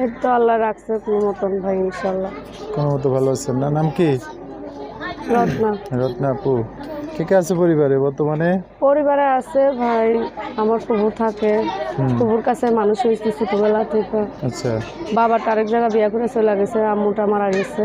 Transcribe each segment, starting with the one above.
এই তো আল্লাহ রাখছে কোনো মতন ভাই ইনশাল্লাহ কোনো মতো ভালো আছেন না? নাম কি? রত্না। রত্না আপু। কে কে আছে পরিবারে বর্তমানে? পরিবারে আছে ভাই আমার ফুবু থাকে। ফুবুর কাছে মানুষ হয়েছে ছোটবেলা থেকে। আচ্ছা। বাবাটা আরেক জায়গায় বিয়ে করে চলে গেছে আম্মুটা মারা গেছে।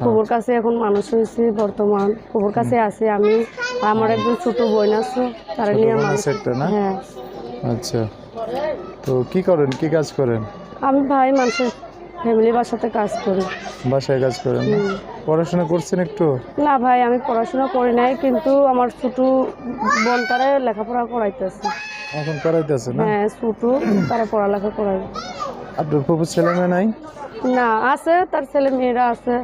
ফুবুর কাছে এখন মানুষ হয়েছি বর্তমান। ফুবুর কাছে আছি আমি আমার একজন ছোট বোন আছে তারা নিয়ে মানুষ? হ্যাঁ। আচ্ছা। তো কি করেন? কি কাজ করেন? আমি ভাই মানুষের ফ্যামিলি বাসাতে কাজ করি। বাসায় কাজ করেন পড়াশোনা করছেন একটু? না ভাই আমি পড়াশোনা করি নাই কিন্তু আমার ছোট বোন তারা লেখাপড়া করাইতেছে। এখন করাইতেছে না? হ্যাঁ ছোট তারা পড়ালেখা করাই আপনার ফুপুর ছেলে মেয়ে নাই? না আছে তার ছেলে মেয়েরা আছে।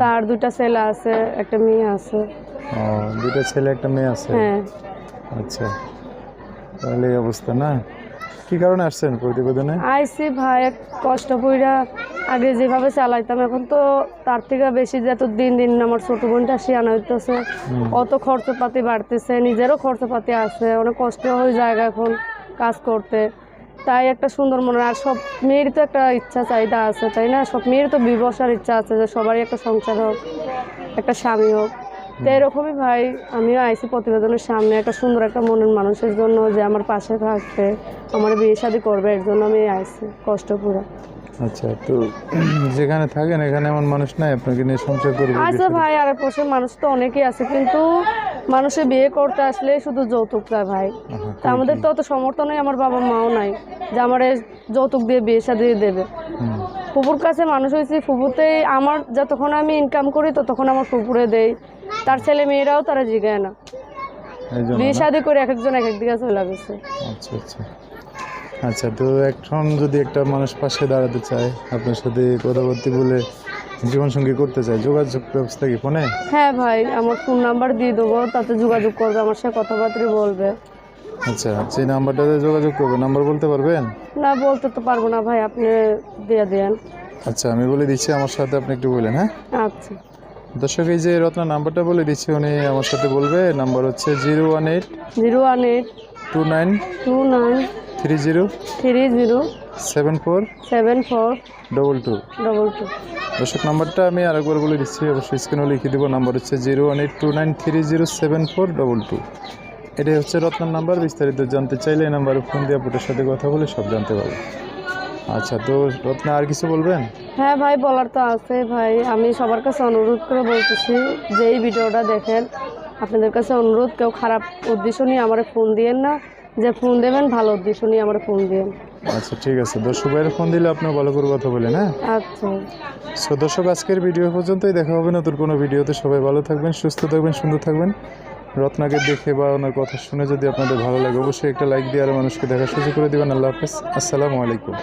তার দুইটা ছেলে আছে একটা মেয়ে আছে। ও দুটো ছেলে একটা মেয়ে আছে? হ্যাঁ। আচ্ছা। তাহলে এই অবস্থা না? কি কারণে আসছেন প্রতিবেদনে? আইসি ভাই এক কষ্ট পইরা আগে যেভাবে চালাইতাম এখন তো তার থেকে বেশি যত দিন দিন আমার ছোট বোনটা শিয়ানো হইতেছে। অত খরচপাতি বাড়তেছে নিজেরও খরচপাতি আছে অনেক কষ্ট হয়ে যায় এখন কাজ করতে। তাই একটা সুন্দর মনে হয়। আর সব মেয়েরই তো একটা ইচ্ছা চাহিদা আছে তাই না? সব মেয়ের তো বিবসার ইচ্ছা আছে যে সবারই একটা সংসার হোক একটা স্বামী হোক। তো এরকমই ভাই আমিও আইসি প্রতিবেদনের সামনে একটা সুন্দর একটা মনের মানুষের জন্য যে আমার পাশে থাকবে আমার বিয়ে শাদী করবে এর জন্য আমি আইসি কষ্ট পুরো। আচ্ছা তো যেখানে থাকেন এখানে এমন মানুষ নাই? আপনাকে নিয়ে সংসার করবে আছে ভাই আর পাশে মানুষ তো অনেকেই আছে কিন্তু মানুষে বিয়ে করতে আসলে শুধু যৌতুক চায় ভাই তা আমাদের তো অত সমর্থন নেই আমার বাবা মাও নাই যে আমার যৌতুক দিয়ে বিয়ে শাদি দেবে। ফুপুর কাছে মানুষ হয়েছি ফুপুতেই আমার যতক্ষণ আমি ইনকাম করি ততক্ষণ আমার ফুপুরে দেই। তার ছেলে মেয়েরাও তারা জিগায় না। বিয়ে? শাদি করে এক একজন এক এক দিকে চলে গেছে। আচ্ছা আচ্ছা। আচ্ছা তো এখন যদি একটা মানুষ পাশে দাঁড়াতে চায় আপনার সাথে কথাবার্তি বলে জীবনসঙ্গী করতে চায় যোগাযোগ ব্যবস্থা কি ফোনে? হ্যাঁ ভাই আমার ফোন নাম্বার দিয়ে দেবো তাতে যোগাযোগ করবে আমার সাথে কথাবার্তা বলবে। আচ্ছা সেই নাম্বারটাতে যোগাযোগ করবে নাম্বার বলতে পারবেন? না বলতে তো পারব না ভাই আপনি দিয়ে দেন। আচ্ছা আমি বলে দিচ্ছি আমার সাথে আপনি একটু বলেন হ্যাঁ? আচ্ছা। দর্শক এই যে রত্না নাম্বারটা বলে দিচ্ছি উনি আমার সাথে বলবে। নাম্বার হচ্ছে zero one eight zero one eight two nine two nine three zero three zero seven four seven four double two. Double two. দর্শক নাম্বারটা আমি আরেকবার বলে দিচ্ছি অবশ্যই স্ক্রিনেও লিখে দেবো। নাম্বার হচ্ছে zero one eight two nine three zero seven four double two. এটাই হচ্ছে রত্নার নাম্বার বিস্তারিত জানতে চাইলে এই নাম্বারে ফোন দিয়ে আপনার সাথে কথা বলে সব জানতে পারবে আচ্ছা তো রত্না আর কিছু বলবেন? হ্যাঁ ভাই বলার তো আছে ভাই। আমি সবার কাছে অনুরোধ করে বলতেছি যে এই ভিডিওটা দেখেন। আপনাদের কাছে অনুরোধ কেউ খারাপ উদ্দেশ্য নিয়ে আমার ফোন দিয়েন না। যে ফোন দেবেন ভালো উদ্দেশ্য নিয়ে আমার ফোন দিয়েন। আচ্ছা ঠিক আছে। দর্শক ভাইয়ের ফোন দিলে আপনি ভালো করে কথা বলেন হ্যাঁ? আচ্ছা। সো দর্শক আজকের ভিডিও পর্যন্তই। দেখা হবে নতুন কোনো ভিডিওতে। সবাই ভালো থাকবেন সুস্থ থাকবেন সুন্দর থাকবেন। রত্নাকে দেখে বা ওনার কথা শুনে যদি আপনাদের ভালো লাগে অবশ্যই একটা লাইক দিয়ে আরও মানুষকে দেখা সুযোগ করে দেবেন। আল্লাহ হাফেজ। আসসালামু আলাইকুম।